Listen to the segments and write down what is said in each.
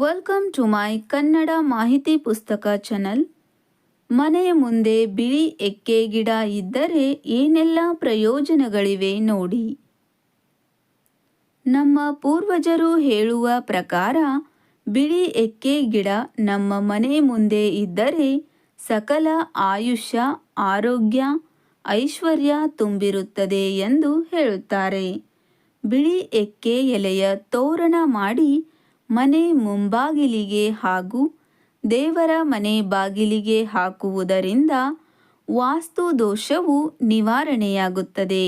Welcome to my Kannada ಮಾಹಿತಿ ಪುಸ್ತಕ channel ಮನೆಯ ಮುಂದೆ ಬಿಳಿ ಎಕ್ಕೆ ಗಿಡ ಇದ್ದರೆ ಏನೆಲ್ಲ ಪ್ರಯೋಜನಗಳಿವೆ ನೋಡಿ. ನಮ್ಮ ಪೂರ್ವಜರು ಹೇಳುವ ಪ್ರಕಾರ, ಬಿಳಿ ಎಕ್ಕೆ ಗಿಡ ನಮ್ಮ ಮನೆ ಮುಂದೆ ಇದ್ದರೆ ಸಕಲ ಆಯುಷ್ಯ, ಆರೋಗ್ಯ, ಐಶ್ವರ್ಯ ತುಂಬಿರುತ್ತದೆ ಎಂದು ಹೇಳುತ್ತಾರೆ. ಬಿಳಿ ಎಕ್ಕೆ ಎಲೆಯ ತೋರಣ ಮಾಡಿ ಮನೆ ಮುಂಬಾಗಿಲಿಗೆ ಹಾಗೂ ದೇವರ ಮನೆ ಬಾಗಿಲಿಗೆ ಹಾಕುವುದರಿಂದ ವಾಸ್ತು ದೋಷವು ನಿವಾರಣೆಯಾಗುತ್ತದೆ.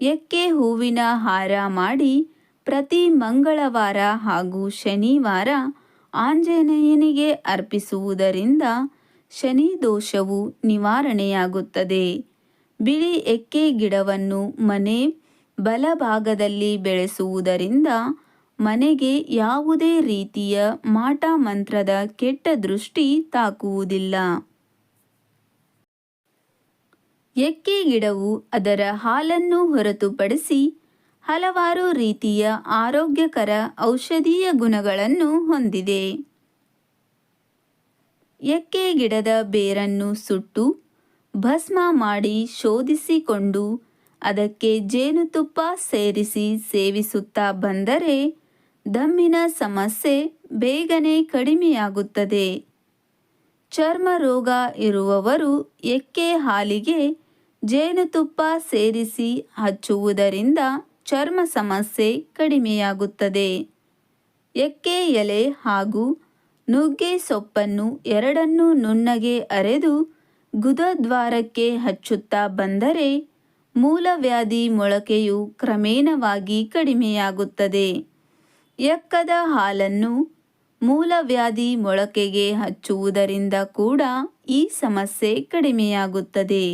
ಎಕ್ಕೆ ಹೂವಿನ ಹಾರ ಮಾಡಿ ಪ್ರತಿ ಮಂಗಳವಾರ ಹಾಗೂ ಶನಿವಾರ ಆಂಜನೇಯನಿಗೆ ಅರ್ಪಿಸುವುದರಿಂದ ಶನಿ ದೋಷವು ನಿವಾರಣೆಯಾಗುತ್ತದೆ. ಬಿಳಿ ಎಕ್ಕೆ ಗಿಡವನ್ನು ಮನೆ ಬಲಭಾಗದಲ್ಲಿ ಬೆಳೆಸುವುದರಿಂದ ಮನೆಗೆ ಯಾವುದೇ ರೀತಿಯ ಮಾಟ ಮಂತ್ರದ ಕೆಟ್ಟ ದೃಷ್ಟಿ ತಾಕುವುದಿಲ್ಲ. ಎಕ್ಕೆ ಗಿಡವು ಅದರ ಹಾಲನ್ನು ಹೊರತುಪಡಿಸಿ ಹಲವಾರು ರೀತಿಯ ಆರೋಗ್ಯಕರ ಔಷಧೀಯ ಗುಣಗಳನ್ನು ಹೊಂದಿದೆ. ಎಕ್ಕೆ ಗಿಡದ ಬೇರನ್ನು ಸುಟ್ಟು ಭಸ್ಮ ಮಾಡಿ ಶೋಧಿಸಿಕೊಂಡು ಅದಕ್ಕೆ ಜೇನುತುಪ್ಪ ಸೇರಿಸಿ ಸೇವಿಸುತ್ತಾ ಬಂದರೆ ದಮ್ಮಿನ ಸಮಸ್ಯೆ ಬೇಗನೆ ಕಡಿಮೆಯಾಗುತ್ತದೆ. ಚರ್ಮ ರೋಗ ಇರುವವರು ಎಕ್ಕೆ ಹಾಲಿಗೆ ಜೇನುತುಪ್ಪ ಸೇರಿಸಿ ಹಚ್ಚುವುದರಿಂದ ಚರ್ಮ ಸಮಸ್ಯೆ ಕಡಿಮೆಯಾಗುತ್ತದೆ. ಎಕ್ಕೆ ಎಲೆ ಹಾಗೂ ನುಗ್ಗೆ ಸೊಪ್ಪನ್ನು ಎರಡನ್ನೂ ನುಣ್ಣಗೆ ಅರೆದು ಗುದದ್ವಾರಕ್ಕೆ ಹಚ್ಚುತ್ತಾ ಬಂದರೆ ಮೂಲವ್ಯಾಧಿ ಮೊಳಕೆಯು ಕ್ರಮೇಣವಾಗಿ ಕಡಿಮೆಯಾಗುತ್ತದೆ. ಎಕ್ಕದ ಹಾಲನ್ನು ಮೂಲವ್ಯಾಧಿ ಮೊಳಕೆಗೆ ಹಚ್ಚುವುದರಿಂದ ಕೂಡ ಈ ಸಮಸ್ಯೆ ಕಡಿಮೆಯಾಗುತ್ತದೆ.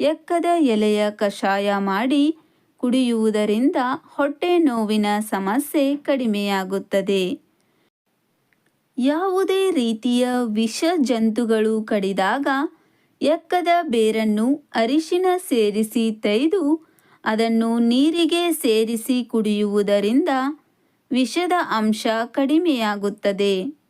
ಎಕ್ಕದ ಎಲೆಯ ಕಷಾಯ ಮಾಡಿ ಕುಡಿಯುವುದರಿಂದ ಹೊಟ್ಟೆ ನೋವಿನ ಸಮಸ್ಯೆ ಕಡಿಮೆಯಾಗುತ್ತದೆ. ಯಾವುದೇ ರೀತಿಯ ವಿಷ ಜಂತುಗಳು ಕಡಿದಾಗ ಎಕ್ಕದ ಬೇರನ್ನು ಅರಿಶಿನ ಸೇರಿಸಿ ತೆಗೆದು ಅದನ್ನು ನೀರಿಗೆ ಸೇರಿಸಿ ಕುಡಿಯುವುದರಿಂದ ವಿಷದ ಅಂಶ ಕಡಿಮೆಯಾಗುತ್ತದೆ.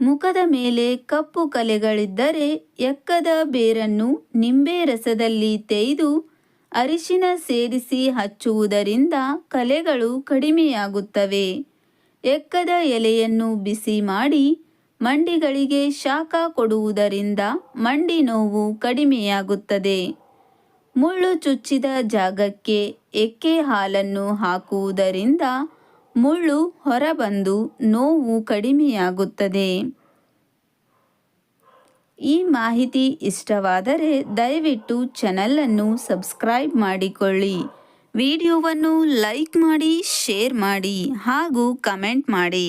ಮುಖದ ಮೇಲೆ ಕಪ್ಪು ಕಲೆಗಳಿದ್ದರೆ ಎಕ್ಕದ ಬೇರನ್ನು ನಿಂಬೆ ರಸದಲ್ಲಿ ತೆಗೆದು ಅರಿಶಿನ ಸೇರಿಸಿ ಹಚ್ಚುವುದರಿಂದ ಕಲೆಗಳು ಕಡಿಮೆಯಾಗುತ್ತವೆ. ಎಕ್ಕದ ಎಲೆಯನ್ನು ಬಿಸಿ ಮಾಡಿ ಮಂಡಿಗಳಿಗೆ ಶಾಖ ಕೊಡುವುದರಿಂದ ಮಂಡಿ ನೋವು ಕಡಿಮೆಯಾಗುತ್ತದೆ. ಮುಳ್ಳು ಚುಚ್ಚಿದ ಜಾಗಕ್ಕೆ ಎಕ್ಕೆ ಹಾಲನ್ನು ಹಾಕುವುದರಿಂದ ಮುಳ್ಳು ಹೊರಬಂದು ನೋವು ಕಡಿಮೆಯಾಗುತ್ತದೆ? ಈ ಮಾಹಿತಿ ಇಷ್ಟವಾದರೆ ದಯವಿಟ್ಟು ಚಾನಲನ್ನು ಸಬ್ಸ್ಕ್ರೈಬ್ ಮಾಡಿಕೊಳ್ಳಿ. ವಿಡಿಯೋವನ್ನು ಲೈಕ್ ಮಾಡಿ, ಶೇರ್ ಮಾಡಿ ಹಾಗೂ ಕಮೆಂಟ್ ಮಾಡಿ.